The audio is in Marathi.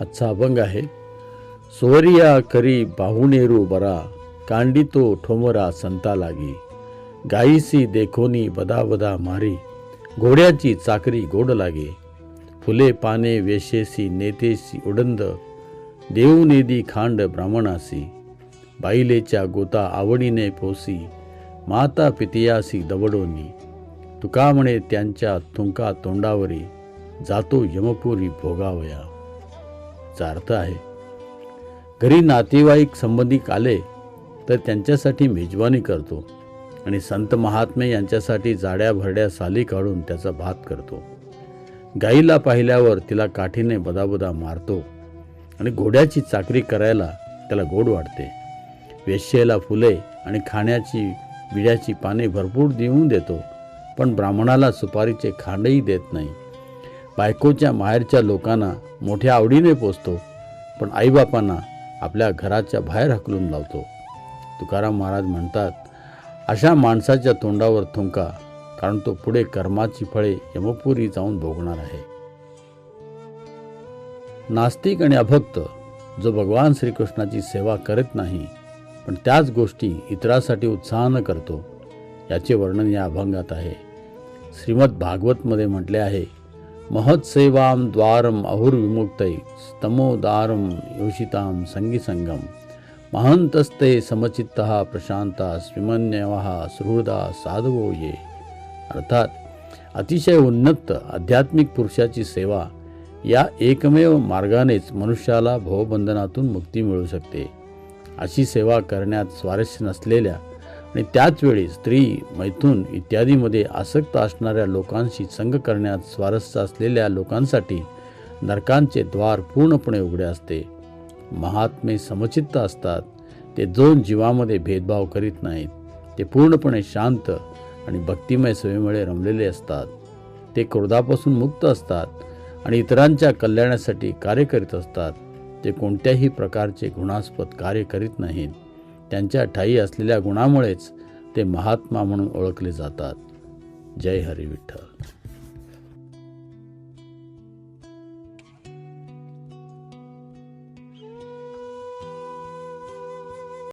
आजचा अभंग आहे सोवरिया करी बाहुनेरू बरा कांडितो ठोमरा संता लागी गायीसी देखोनी बदा बदा मारी घोड्याची चाकरी गोड लागे फुले पाने वेशेसी नेतेसी उडंद देऊनेदी खांड ब्राह्मणासी बाईलेच्या गोता आवडीने पोसी माता पितियासी दवडोनी तुका म्हणे त्यांच्या थुंका तोंडावरी जातो यमपुरी भोगावया. चा अर्थ आहे घरी नातेवाईक संबंधिक आले तर त्यांच्यासाठी मेजवानी करतो आणि संत महात्मे यांच्यासाठी जाड्या भरड्या साली काढून त्याचा भात करतो. गाईला पाहिल्यावर तिला काठीने बदाबदा मारतो आणि घोड्याची चाकरी करायला त्याला गोड वाटते. वेश्येला फुले आणि खाण्याची विड्याची पाने भरपूर देऊन देतो पण ब्राह्मणाला सुपारीचे खांडही देत नाही. बायकोच्या माहेरच्या लोकांना मोठ्या आवडीने पोचतो पण आईबापांना आपल्या घराच्या बाहेर हकलून लावतो. तुकाराम महाराज म्हणतात अशा माणसाच्या तोंडावर थुंका कारण तो पुढे कर्माची फळे यमपुरी जाऊन भोगणार आहे. नास्तिक आणि अभक्त जो भगवान श्रीकृष्णाची सेवा करत नाही पण त्याच गोष्टी इतरासाठी उत्साहानं करतो याचे वर्णन या अभंगात आहे. श्रीमद भागवतमध्ये म्हटले आहे महत्सेवां द्वारम अहुर्विमुक्तै स्तमोदारं योषितां संगीसंगम महंतस्ते समचित्त प्रशांता स्विमन्यव सुहृदा साधवो ये। अर्थात अतिशय उन्नत आध्यात्मिक पुरुषाची सेवा या एकमेव मार्गानेच मनुष्याला भवबंधनातून मुक्ती मिळू शकते। अशी सेवा करण्यात स्वारस्य नसलेल्या आणि त्याच वेळी स्त्री मैथून इत्यादीमध्ये आसक्त असणाऱ्या लोकांशी संग करण्यात स्वारस्य असलेल्या लोकांसाठी नरकांचे द्वार पूर्णपणे उघडे असते. महात्मे समचित्त असतात. ते दोन जीवामध्ये भेदभाव करीत नाहीत. ते पूर्णपणे शांत आणि भक्तिमय सेवेमुळे रमलेले असतात. ते क्रोधापासून मुक्त असतात आणि इतरांच्या कल्याणासाठी कार्य करीत असतात. ते कोणत्याही प्रकारचे गुणास्पद कार्य करीत नाहीत. त्यांच्या ठाई असलेल्या गुणामुळेच ते महात्मा म्हणून ओळखले जातात. जय हरी विठ्ठल.